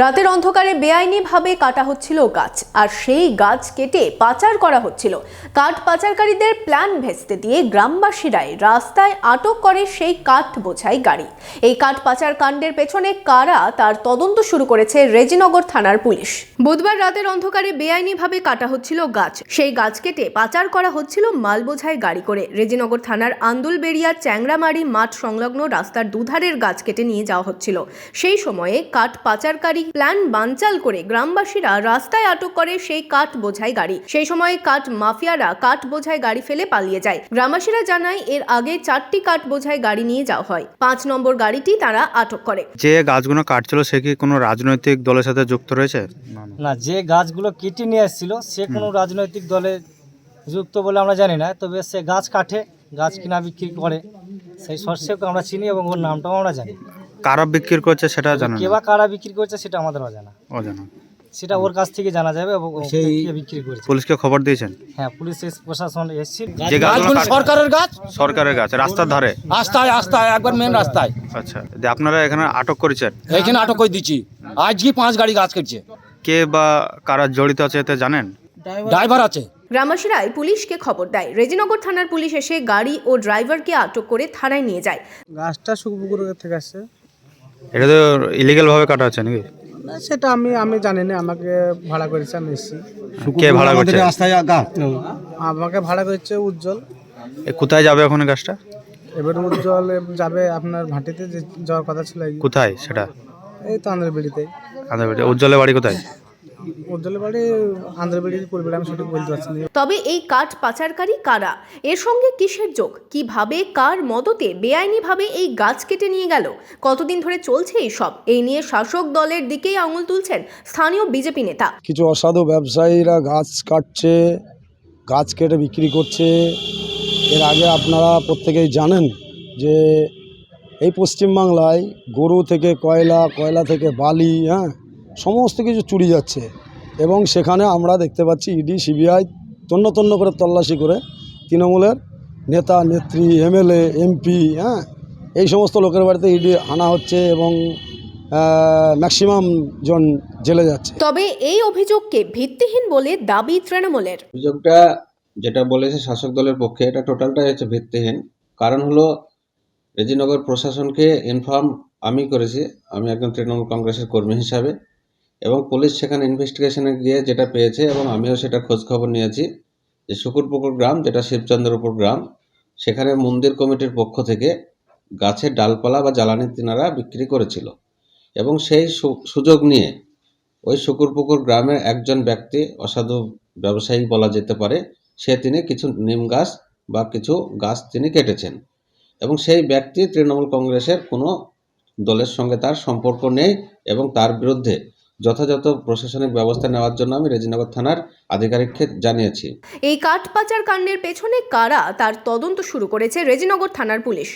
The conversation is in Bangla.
রাতের অন্ধকারে বেআইনিভাবে কাটা হচ্ছিল গাছ, আর সেই গাছ কেটে পাচার করা হচ্ছিল। কাঠ পাচারকারীদের প্ল্যান ভেস্তে দিয়ে গ্রামবাসীরাই রাস্তায় আটক করে সেই কাঠ বোঝাই গাড়ি। এই কাঠ পাচার কাণ্ডের পেছনে কারা তার তদন্ত শুরু করেছে রেজিনগর থানার পুলিশ। বুধবার রাতের অন্ধকারে বেআইনিভাবে কাটা হচ্ছিল গাছ। সেই গাছ কেটে পাচার করা হচ্ছিল মাল বোঝাই গাড়ি করে। রেজিনগর থানার আন্দুলবেড়িয়া চ্যাংরামারি মাঠ সংলগ্ন রাস্তার দুধারের গাছ কেটে নিয়ে যাওয়া হচ্ছিল। সেই সময়ে কাঠ পাচারকারী প্ল্যান বানচাল করে গ্রামবাসীরা রাস্তায় আটক করে সেই কাঠ বোঝাই গাড়ি। সেই সময় কাঠ মাফিয়ারা কাঠ বোঝাই গাড়ি ফেলে পালিয়ে যায়। গ্রামবাসীরা জানায় এর আগে চারটি কাঠ বোঝাই গাড়ি নিয়ে যাওয়া হয়। পাঁচ নম্বর গাড়িটি তারা আটক করে। যে গাছগুলো কাটছিল সে কি কোনো রাজনৈতিক দলের সাথে যুক্ত রয়েছে? না যে গাছগুলো কেটে নিয়ে এসেছিল সে কোনো রাজনৈতিক দলে যুক্ত বলে আমরা জানি না। তবে সে গাছ কাটে গাছ কিনা বিক্রি করে। সেই শস্যকে আমরা চিনি এবং ওর নামটাও আমরা জানি। কারা বিক্রি করছে সেটা জানেন কে বা কারা বিক্রি করছে সেটা আমাদের অজানা। অজানা। সেটা ওর কাছ থেকে জানা যাবে এবং ও কে বিক্রি করেছে। পুলিশকে খবর দিয়েছেন? হ্যাঁ পুলিশ এস- প্রশাসন এসছে। যে গাছগুলো গাছগুলো কাট- সরকারের গাছ? সরকারের গাছ রাস্তার ধারে। রাস্তায় রাস্তায় একবার মেন রাস্তায়। আচ্ছা যে আপনারা এখানে আটক করেছেন? এইখানে আটক করে দিচ্ছি। আজকে পাঁচ গাড়ি গাছ কেটছে। কে বা কারা জড়িত আছে এতে জানেন? ড্রাইভার আছে। গ্রামবাসীরাই পুলিশকে খবর দেয়। রেজিনগর থানার পুলিশ এসে গাড়ি ও ড্রাইভারকে আটক করে থানায় নিয়ে যায়। গাছটা সুখপুকুর থেকে আসছে। এটা তো ইলিগাল ভাবে কাটা হচ্ছে নাকি? না, সেটা আমি আমি জানি না আমাকে ভাড়া করেছে আমি এসেছি। কে ভাড়া করছে? আমাকে ভাড়া করেছে উজ্জ্বল। এ কোথায় যাবে এখন গাছটা? এবার উজ্জ্বল যাবে আপনার ভাটিতে যে যাওয়ার কথা ছিল। এই- কোথায় সেটা? এই তো আন্ধ্রবেড়িতে আন্ধ্রপ্রদেশ উজ্জ্বলের বাড়ি কোথায়? উজ্জ্বলের বাড়ি পরিবার আমি সঠিক বলতে পারছি না। তবে এই কাঠ পাচারকারী কারা? এর সঙ্গে কিসের যোগ? কীভাবে কার মদতে বেআইনিভাবে এই গাছ কেটে নিয়ে গেল? কতদিন ধরে চলছে এই সব? এই নিয়ে শাসক দলের দিকেই আঙুল তুলছেন স্থানীয় বিজেপি নেতা। কিছু অসাধু ব্যবসায়ীরা গাছ কাটছে গাছ কেটে বিক্রি করছে। এর আগে আপনারা প্রত্যেকেই জানেন যে এই পশ্চিমবাংলায় গরু থেকে কয়লা কয়লা থেকে বালি হ্যাঁ সমস্ত কিছু চুরি যাচ্ছে। এবং সেখানে আমরা দেখতে পাচ্ছি ইডি সিবিআই তন্ন তন্ন করে তল্লাশি করে তৃণমূলের নেতা নেত্রী এমএলএ এমপি হ্যাঁ এই সমস্ত লোকের বাড়িতে ইডি আনা হচ্ছে এবং ম্যাক্সিমাম জন জেলে যাচ্ছে। তবে এই অভিযোগকে ভিত্তিহীন বলে দাবি তৃণমূলের। অভিযোগটা যেটা বলেছে শাসক দলের পক্ষে এটা টোটালটাই হচ্ছে ভিত্তিহীন। কারণ হলো রেজিনগর প্রশাসনকে ইনফর্ম আমি করেছি। আমি একজন তৃণমূল কংগ্রেসের কর্মী হিসাবে। এবং পুলিশ সেখানে ইনভেস্টিগেশনে গিয়ে যেটা পেয়েছে এবং আমিও সেটা খোঁজ খবর নিয়েছি যে শুকুরপুকুর গ্রাম, যেটা শিবচন্দ্রপুর গ্রাম, সেখানে মন্দির কমিটির পক্ষ থেকে গাছের ডালপালা বা জ্বালানি তিনারা বিক্রি করেছিল। এবং সেই সুযোগ নিয়ে ওই শুকুরপুকুর গ্রামের একজন ব্যক্তি, অসাধু ব্যবসায়ী বলা যেতে পারে, সে তিনি কিছু নিম গাছ বা কিছু গাছ তিনি কেটেছেন। এবং সেই ব্যক্তি তৃণমূল কংগ্রেসের কোনো দলের সঙ্গে তার সম্পর্ক নেই এবং তার বিরুদ্ধে যথাযথ প্রশাসনিক ব্যবস্থা নেওয়ার জন্য আমি রেজিনগর থানার আধিকারিককে জানিয়েছি। এই কাঠ পাচার কাণ্ডের পেছনে কারা তার তদন্ত শুরু করেছে রেজিনগর থানার পুলিশ?